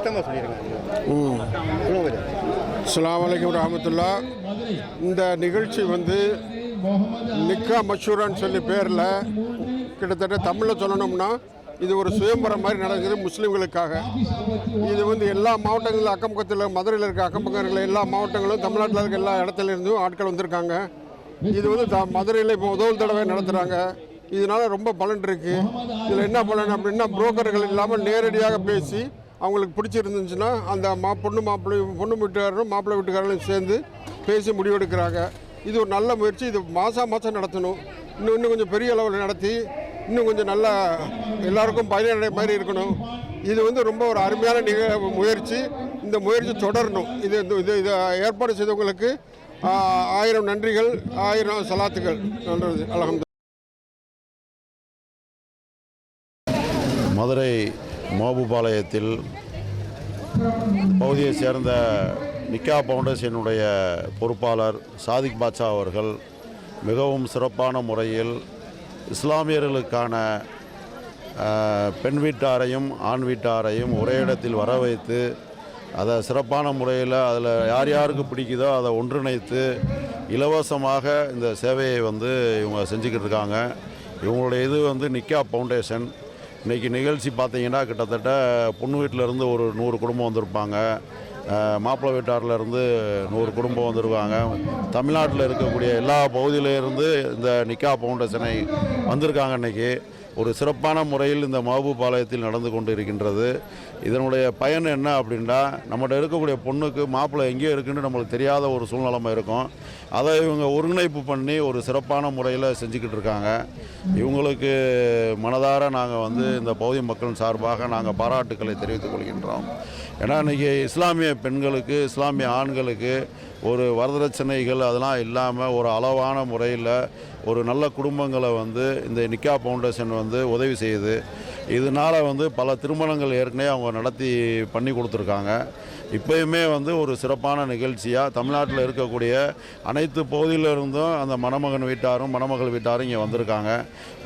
மொத்தமாக சொல்லியிருக்காங்க ம். சொல்லுங்க கொஞ்சம். அஸ்ஸலாமு அலைக்கும் ரஹமத்துல்லா இந்த நிகழ்ச்சி வந்து நிக்கா மஷூரான்னு சொல்லி பேரில் கிட்டத்தட்ட தமிழில் சொல்லணும்னா இது ஒரு சுயம்பரம் மாதிரி நடக்குது முஸ்லீம்களுக்காக. இது வந்து எல்லா மாவட்டங்களில் அக்கம் பக்கத்தில் மதுரையில் இருக்க அக்கம் பக்கத்தில் எல்லா மாவட்டங்களும் தமிழ்நாட்டில் இருக்க எல்லா இடத்துல இருந்தும் ஆட்கள் வந்திருக்காங்க. இது வந்து த மதுரையில் இப்போ முதல் தடவை நடத்துகிறாங்க இதனால ரொம்ப பலன் இருக்கு. இதில் என்ன பலன் அப்படின்னா புரோக்கர்கள் இல்லாமல் நேரடியாக பேசி அவங்களுக்கு பிடிச்சிருந்துச்சுன்னா அந்த மா பொண்ணு மாப்பிள்ளை பொண்ணு வீட்டுக்காரரும் மாப்பிள்ளை வீட்டுக்காரரும் சேர்ந்து பேசி முடிவெடுக்கிறாங்க. இது ஒரு நல்ல முயற்சி. இது மாதம் மாதம் நடத்தணும். இன்னும் இன்னும் கொஞ்சம் பெரிய அளவில் நடத்தி இன்னும் கொஞ்சம் நல்லா எல்லாருக்கும் பயனடை மாதிரி இருக்கணும். இது வந்து ரொம்ப ஒரு அருமையான நிக முயற்சி. இந்த முயற்சி தொடரணும். இது இந்த- இது இதை ஏற்பாடு செய்தவங்களுக்கு ஆயிரம் நன்றிகள் ஆயிரம் சலாத்துகள் நன்றது அலகம் மதுரை மோபுபாளையத்தில் பகுதியைச் சேர்ந்த நிக்கா பவுண்டேஷனுடைய பொறுப்பாளர் சாதிக் பாட்சா அவர்கள் மிகவும் சிறப்பான முறையில் இஸ்லாமியர்களுக்கான பெண் வீட்டாரையும் ஆண் வீட்டாரையும் ஒரே இடத்தில் வர வைத்து அதை சிறப்பான முறையில் அதில் யார் யாருக்கு பிடிக்குதோ அதை ஒன்றிணைத்து இலவசமாக இந்த சேவையை வந்து இவங்க செஞ்சுக்கிட்டு இருக்காங்க. இவங்களுடைய இது வந்து நிக்கா ஃபவுண்டேஷன் இன்றைக்கி நிகழ்ச்சி பார்த்தீங்கன்னா கிட்டத்தட்ட பொண்ணு வீட்டிலேருந்து ஒரு நூறு குடும்பம் வந்திருப்பாங்க. மாப்பிள்ளை வீட்டார்லேருந்து நூறு குடும்பம் வந்திருக்காங்க. தமிழ்நாட்டில் இருக்கக்கூடிய எல்லா பகுதியிலேருந்து இந்த நிக்கா ஃபவுண்டேஷனை வந்திருக்காங்க இன்றைக்கி ஒரு சிறப்பான முறையில் இந்த மஹபூபாளையத்தில் நடந்து கொண்டு இருக்கின்றது இதனுடைய பயன் என்ன அப்படின்னா நம்மகிட்ட இருக்கக்கூடிய பொண்ணுக்கு மாப்பிள்ளை எங்கேயோ இருக்குன்னு நம்மளுக்கு தெரியாத ஒரு சூழ்நிலைமை இருக்கும். அதை இவங்க ஒருங்கிணைப்பு பண்ணி ஒரு சிறப்பான முறையில் செஞ்சுக்கிட்டு இருக்காங்க. இவங்களுக்கு மனதார நாங்கள் வந்து இந்த பகுதி மக்கள் சார்பாக நாங்கள் பாராட்டுக்களை தெரிவித்துக் கொள்கின்றோம். ஏன்னா இன்றைக்கி இஸ்லாமிய பெண்களுக்கு இஸ்லாமிய ஆண்களுக்கு ஒரு வரதட்சணைகள் அதெல்லாம் இல்லாமல் ஒரு அளவான முறையில் ஒரு நல்ல குடும்பங்களை வந்து இந்த நிக்கா ஃபவுண்டேஷன் வந்து வந்து உதவி செய்யுது. இதனால் வந்து பல திருமணங்கள் ஏற்கனவே அவங்க நடத்தி பண்ணி கொடுத்துருக்காங்க. இப்போயுமே வந்து ஒரு சிறப்பான நிகழ்ச்சியாக தமிழ்நாட்டில் இருக்கக்கூடிய அனைத்து பகுதியிலிருந்தும் அந்த மணமகன் வீட்டாரும் மணமகள் வீட்டாரும் இங்கே வந்திருக்காங்க.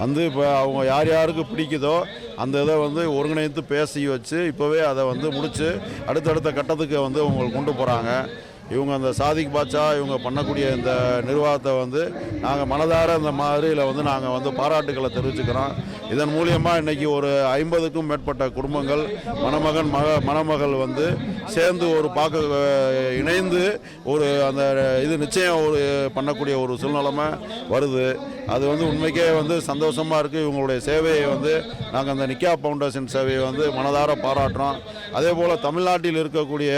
வந்து இப்போ அவங்க யார் யாருக்கு பிடிக்குதோ அந்த இதை வந்து ஒருங்கிணைத்து பேசி வச்சு இப்போவே அதை வந்து முடித்து அடுத்தடுத்த கட்டத்துக்கு வந்து அவங்க கொண்டு போகிறாங்க இவங்க அந்த சாதிக் பாட்சா இவங்க பண்ணக்கூடிய இந்த நிர்வாகத்தை வந்து நாங்கள் மனதார இந்த மாதிரியில் வந்து நாங்கள் வந்து பாராட்டுக்களை தெரிவிச்சுக்கிறோம். இதன் மூலியமாக இன்றைக்கி ஒரு ஐம்பதுக்கும் மேற்பட்ட குடும்பங்கள் மணமகன் மக மணமகள் வந்து சேர்ந்து ஒரு பார்க்க இணைந்து ஒரு அந்த இது நிச்சயம் ஒரு பண்ணக்கூடிய ஒரு சூழ்நிலைமை வருது. அது வந்து உண்மைக்கே வந்து சந்தோஷமாக இருக்குது இவங்களுடைய சேவையை வந்து நாங்கள் அந்த நிக்கா ஃபவுண்டேஷன் சேவையை வந்து மனதார பாராட்டுறோம். அதே போல் தமிழ்நாட்டில் இருக்கக்கூடிய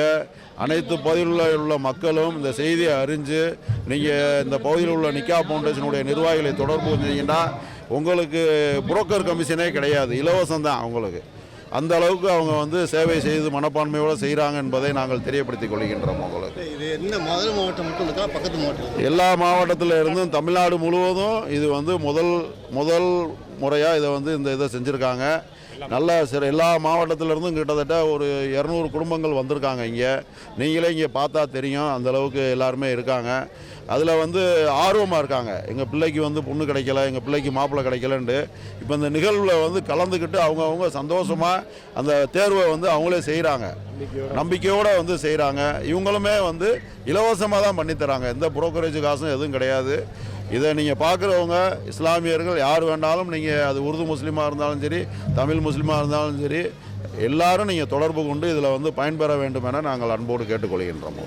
அனைத்து பகுதிகளில் உள்ள மக்களும் இந்த செய்தியை அறிஞ்சு நீங்கள் இந்த பகுதியில் உள்ள நிக்கா ஃபவுண்டேஷனுடைய நிர்வாகிகளை தொடர்பு செஞ்சீங்கன்னா உங்களுக்கு புரோக்கர் கமிஷனே கிடையாது. இலவசம் தான் அவங்களுக்கு. அந்த அளவுக்கு அவங்க வந்து சேவை செய்து மனப்பான்மையோடு செய்கிறாங்க என்பதை நாங்கள் தெரியப்படுத்திக் கொள்கின்றோம் உங்களுக்கு இது என்ன மதுரை மாவட்டம் மட்டும் இருக்கா? பக்கத்து மாவட்டம் எல்லா மாவட்டத்தில் இருந்தும் தமிழ்நாடு முழுவதும் இது வந்து முதல் முதல் முறையாக இதை வந்து இந்த இதை செஞ்சுருக்காங்க. நல்ல சிற எல்லா மாவட்டத்துல இருந்தும் கிட்டத்தட்ட ஒரு இரநூறு குடும்பங்கள் வந்திருக்காங்க இங்கே. நீங்களே இங்கே பார்த்தா தெரியும் அந்த அளவுக்கு எல்லாருமே இருக்காங்க. அதில் வந்து ஆர்வமாக இருக்காங்க. எங்கள் பிள்ளைக்கு வந்து பொண்ணு கிடைக்கல எங்கள் பிள்ளைக்கு மாப்பிள்ளை கிடைக்கலன்ட்டு. இப்போ இந்த நிகழ்வில் வந்து கலந்துக்கிட்டு அவங்கவுங்க சந்தோஷமாக அந்த தேர்வை வந்து அவங்களே செய்கிறாங்க நம்பிக்கையோடு. வந்து செய்கிறாங்க இவங்களுமே வந்து இலவசமாக தான் பண்ணித்தராங்க எந்த புரோக்கரேஜ் காசும் எதுவும் கிடையாது. இதை நீங்கள் பார்க்குறவங்க இஸ்லாமியர்கள் யார் வேண்டாலும் நீங்கள் அது உருது முஸ்லீமாக இருந்தாலும் சரி தமிழ் முஸ்லீமாக இருந்தாலும் சரி எல்லாரும் நீங்கள் தொடர்பு கொண்டு இதில் வந்து பயன்பெற வேண்டும் என நாங்கள் அன்போடு கேட்டுக்கொள்கின்றோம்.